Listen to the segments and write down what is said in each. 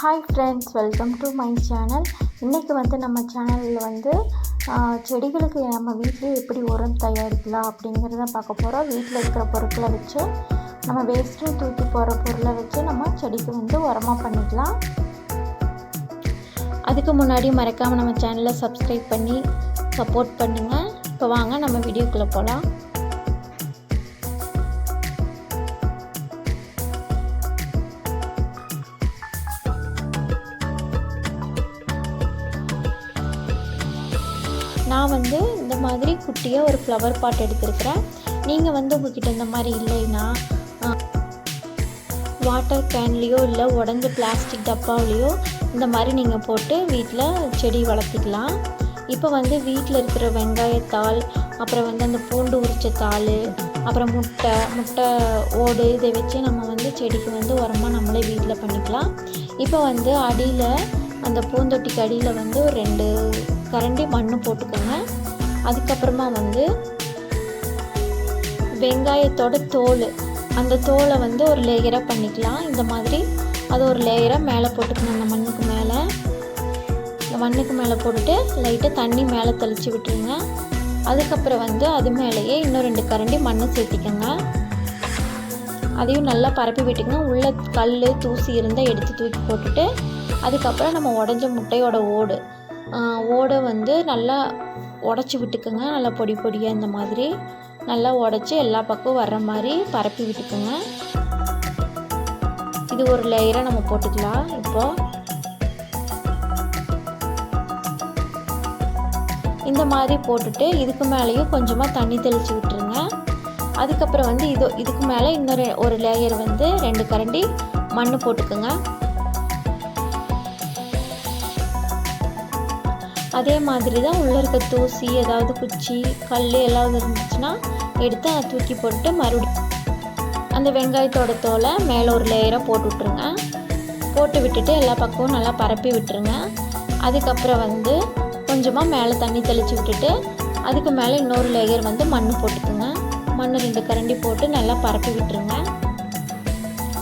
Hi friends welcome to my channel இன்றைக்கி வந்து நம்ம சேனலில் வந்து செடிகளுக்கு நம்ம வீட்டிலே எப்படி உரம் தயாரிக்கலாம் அப்படிங்கிறத பார்க்க போகிறோம் வீட்டில் இருக்கிற பொருட்களை வச்சு நம்ம வேஸ்ட்டு தூக்கி போகிற பொருளை வச்சு நம்ம செடிக்கு வந்து உரமாக பண்ணிக்கலாம். அதுக்கு முன்னாடி மறக்காமல் நம்ம சேனலை சப்ஸ்கிரைப் பண்ணி சப்போர்ட் பண்ணுங்கள் இப்போ வாங்க நம்ம வீடியோக்குள்ளே போகலாம் நான் வந்து இந்த மாதிரி குட்டியாக ஒரு ஃப்ளவர் பாட் எடுத்திருக்கிறேன். நீங்கள் வந்து உங்ககிட்ட இந்த மாதிரி இல்லைன்னா வாட்டர் கேன்லேயோ இல்லை உடஞ்ச பிளாஸ்டிக் டப்பாவிலையோ இந்த மாதிரி நீங்கள் போட்டு வீட்டில் செடி வளர்த்திக்கலாம். இப்போ வந்து வீட்டில் இருக்கிற வெங்காயத்தாள் அப்புறம் வந்து அந்த பூண்டு உரிச்ச தாள் அப்புறம் முட்டை முட்டை ஓடு இதை வச்சு நம்ம வந்து செடிக்கு வந்து உரமாக நம்மளே வீட்டில் பண்ணிக்கலாம். இப்போ வந்து அடியில் அந்த பூந்தொட்டிக்கு அடியில் வந்து ரெண்டு கரண்டி மண் போட்டுக்கோங்க. அதுக்கப்புறமா வந்து வெங்காயத்தோட தோல். அந்த தோலை வந்து ஒரு லேயராக பண்ணிக்கலாம். இந்த மாதிரி அது ஒரு லேயராக மேலே போட்டுக்கணும் அந்த மண்ணுக்கு மேலே. இந்த மண்ணுக்கு மேலே போட்டுட்டு லைட்டாக தண்ணி மேலே தெளித்து விட்டுருங்க. அதுக்கப்புறம் வந்து அது மேலேயே இன்னும் ரெண்டு கரண்டி மண்ணை சேர்த்திக்கோங்க. அதையும் நல்லா பரப்பி விட்டுங்க உள்ளே கல் தூசி இருந்தால் எடுத்து தூக்கி போட்டுட்டு அதுக்கப்புறம் நம்ம உடஞ்ச முட்டையோட ஓடு. ஓடை வந்து நல்லா உடச்சி விட்டுக்குங்க. நல்லா பொடி பொடியாக இந்த மாதிரி. நல்லா உடச்சி எல்லா பக்கம் வர்ற மாதிரி பரப்பி விட்டுக்குங்க. இது ஒரு லேயராக நம்ம போட்டுக்கலாம். இப்போது இந்த மாதிரி போட்டுட்டு இதுக்கு மேலேயும் கொஞ்சமாக தண்ணி தெளித்து விட்டுருங்க. அதுக்கப்புறம் வந்து இது இதுக்கு மேலே இன்னொரு ஒரு லேயர் வந்து ரெண்டு கரண்டி மண் போட்டுக்குங்க. அதே மாதிரி தான் உள்ளே இருக்க தூசி ஏதாவது குச்சி கல் எல்லாம் இருந்துச்சுன்னா எடுத்து அதை தூக்கி போட்டு மறுபடியும் அந்த வெங்காயத்தோட தோலை மேலே ஒரு லேயராக போட்டு விட்ருங்க போட்டு விட்டுட்டு எல்லா பக்கமும் நல்லா பரப்பி விட்டுருங்க. அதுக்கப்புறம் வந்து கொஞ்சமாக மேலே தண்ணி தெளித்து விட்டுட்டு அதுக்கு மேலே இன்னொரு லேயர் வந்து மண் போட்டுக்குங்க. மண் ரெண்டு கரண்டி போட்டு நல்லா பரப்பி விட்டுருங்க.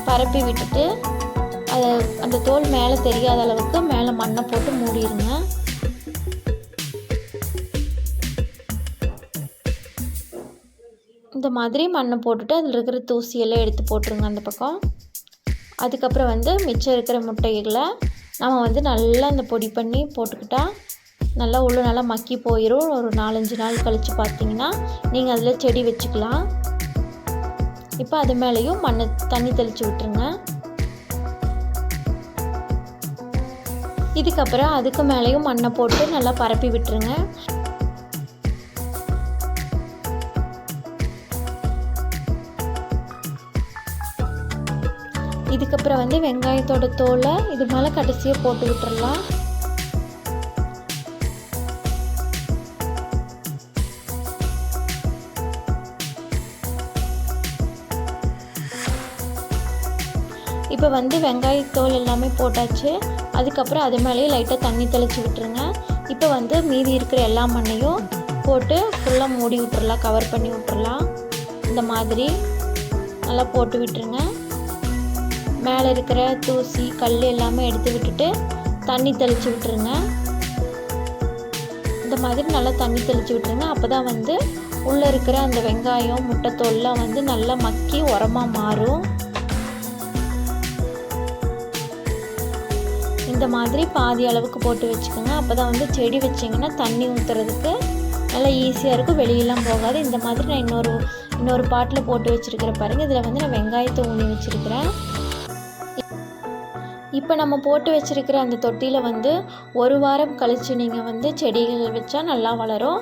பரப்பி விட்டுட்டு அதை அந்த தோல் மேலே தெரியாத அளவுக்கு மேலே மண்ணை போட்டு மூடிடுங்க இந்த மாதிரி மண்ணை போட்டுட்டு அதில் இருக்கிற தூசியெல்லாம் எடுத்து போட்டுருங்க அந்த பக்கம். அதுக்கப்புறம் வந்து மிச்சம் இருக்கிற முட்டைகளை நம்ம வந்து நல்லா அந்த பொடி பண்ணி போட்டுக்கிட்டால் நல்லா உள்ள நல்லா மக்கி போயிடும் ஒரு நாலஞ்சு நாள் கழித்து பார்த்தீங்கன்னா நீங்கள் அதில் செடி வச்சுக்கலாம். இப்போ அது மேலேயும் மண்ணை தண்ணி தெளித்து விட்டுருங்க. இதுக்கப்புறம் அதுக்கு மேலேயும் மண்ணை போட்டு நல்லா பரப்பி விட்டுருங்க. இதுக்கப்புறம் வந்து வெங்காயத்தோட தோலை இது மேலே கடைசியாக போட்டு விட்டுறலாம். இப்போ வந்து வெங்காயத்தோல் எல்லாமே போட்டாச்சு. அதுக்கப்புறம் அது மேலேயே லைட்டாக தண்ணி தெளித்து விட்டுருங்க. இப்போ வந்து மீதி இருக்கிற எல்லா மண்ணையும் போட்டு ஃபுல்லாக மூடி விட்டுறலாம் கவர் பண்ணி விட்டுறலாம். இந்த மாதிரி நல்லா போட்டு விட்டுருங்க. மேலே இருக்கிற தூசி கல் எல்லாமே எடுத்து விட்டுட்டு தண்ணி தெளித்து விட்டுருங்க. இந்த மாதிரி நல்லா தண்ணி தெளித்து விட்டுருங்க. அப்போ தான் வந்து உள்ளே இருக்கிற அந்த வெங்காயம் முட்டைத்தோல்லாம் வந்து நல்லா மக்கி உரமாக மாறும். இந்த மாதிரி பாதி அளவுக்கு போட்டு வச்சுக்கோங்க. அப்போ தான் வந்து செடி வச்சிங்கன்னா தண்ணி ஊற்றுறதுக்கு நல்லா ஈஸியாக இருக்கும். வெளியெல்லாம் போகாது. இந்த மாதிரி நான் இன்னொரு இன்னொரு பாட்டில் போட்டு வச்சுருக்கிற பாருங்கள் இதில் வந்து நான் வெங்காயத்தை ஊனி வச்சுருக்கிறேன். இப்போ நம்ம போட்டு வச்சுருக்கிற அந்த தொட்டியில் வந்து ஒரு வாரம் கழித்து நீங்கள் வந்து செடிகள் வச்சா நல்லா வளரும்.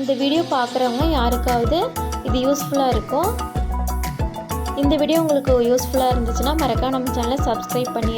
இந்த வீடியோ பார்க்குறவங்க யாருக்காவது இது யூஸ்ஃபுல்லாக இருக்கும். இந்த வீடியோ உங்களுக்கு யூஸ்ஃபுல்லாக இருந்துச்சுன்னா மறக்காம நம்ம சேனலை சப்ஸ்கிரைப் பண்ணி